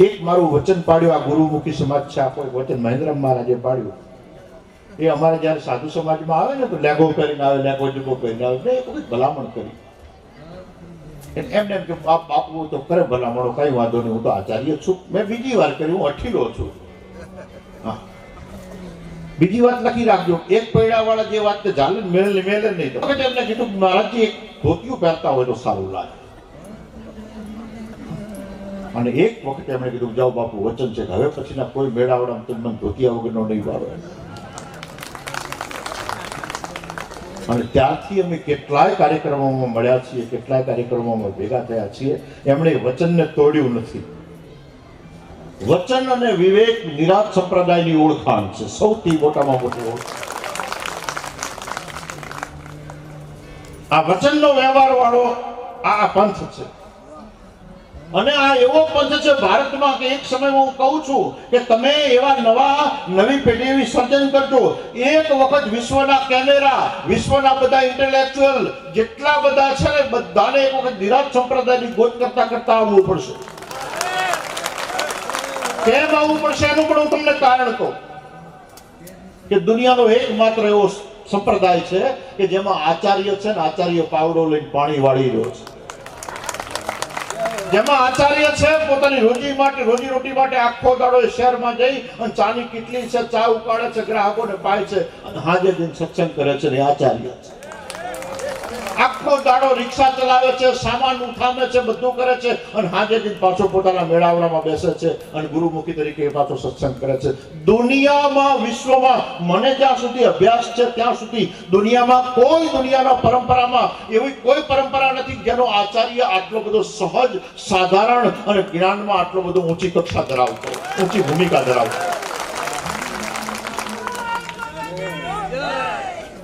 એક મારું વચન પાડ્યું, આ ગુરુમુખી સમાજ છે, આ કોઈ વચન મહેન્દ્ર મહારાજે પાડ્યું. એ અમારે જ્યારે સાધુ સમાજમાં આવે ને, તો લેગો કરીને આવે, લેગો જુગો કરીને આવે એ વખત ભલામણ કરી. એમ એમને એમ કે, બાપ, બાપુ તો કરે ભલામણો, કઈ વાંધો નહીં, હું તો આચાર્ય છું. મેં બીજી વાર કરી હું અઠીલો છું. બીજી વાત લખી રાખજો. એક પૈડા વાળા જે વાત ચાલે મેળ મેળ નહીં. તો એમને કીધું, મહારાજજી, એક ધોતિયું પહેરતા હોય તો સારું લાગે. અને એક વખત એમણે કીધું જાઓ બાપુ, વચન છે કે હવે પછીના કોઈ મેળાવડા તમને મને ધોતિયા વગરનો નહીં વાળો અને ત્યારથી અમે કેટલાય કાર્યક્રમોમાં મળ્યા છીએ, કેટલાય કાર્યક્રમોમાં ભેગા થયા છીએ. એમણે વચનને તોડ્યું નથી. વચન અને વિવેક નિરાત સંપ્રદાયની ઓળખાણ છે, સૌથી મોટામાં મોટી ઓળખાણ. આ વચનનો વ્યવહાર વાળો આ પંથ છે. અને આ એવો પંથ છે ભારતમાં કે એક સમય હું કહું છું કે તમે એવા નવા, નવી પેઢી વિસર્જન કરજો. એક વખત વિશ્વના કેમેરા, વિશ્વના બધા ઇન્ટેલેક્ચ્યુઅલ જેટલા બધા છે ને બધાને એક વખત નિરાજ સંપ્રદાયની ગોત કરતા કરતા આવવું પડશે. કેમ આવવું પડશે એનું પણ હું તમને કારણ કહું. કે દુનિયાનો એકમાત્ર એવો સંપ્રદાય છે કે જેમાં આચાર્ય છે ને આચાર્ય પાવડો લઈને પાણી વાળી રહ્યો છે. જેમાં આચાર્ય છે, પોતાની રોજી માટે, રોજી રોટી માટે આખો દાડો શહેરમાં જઈ અને ચાની કેટલી છે, ચા ઉકાળે છે, ગ્રાહકોને પાય છે અને હાજે દિન સત્સંગ કરે છે આચાર્ય આખો દાડો રિક્ષા ચલાવે છે, સામાન ઉઠાવે છે, બધું કરે છે અને હાજે દિન પાછો પોતાના મેળાવડામાં બેસે છે અને ગુરુમુખી તરીકે એ પાછો સત્સંગ કરે છે. દુનિયામાં, વિશ્વમાં મને જ્યાં સુધી અભ્યાસ છે, ત્યાં સુધી દુનિયામાં કોઈ દુનિયાના પરંપરામાં એવી કોઈ પરંપરા જેનો આચાર્ય આટલો બધો સહજ, સાધારણ અને જ્ઞાનમાં આટલો બધો ઊંચી કક્ષા ધરાવતો, ઊંચી ભૂમિકા ધરાવતો.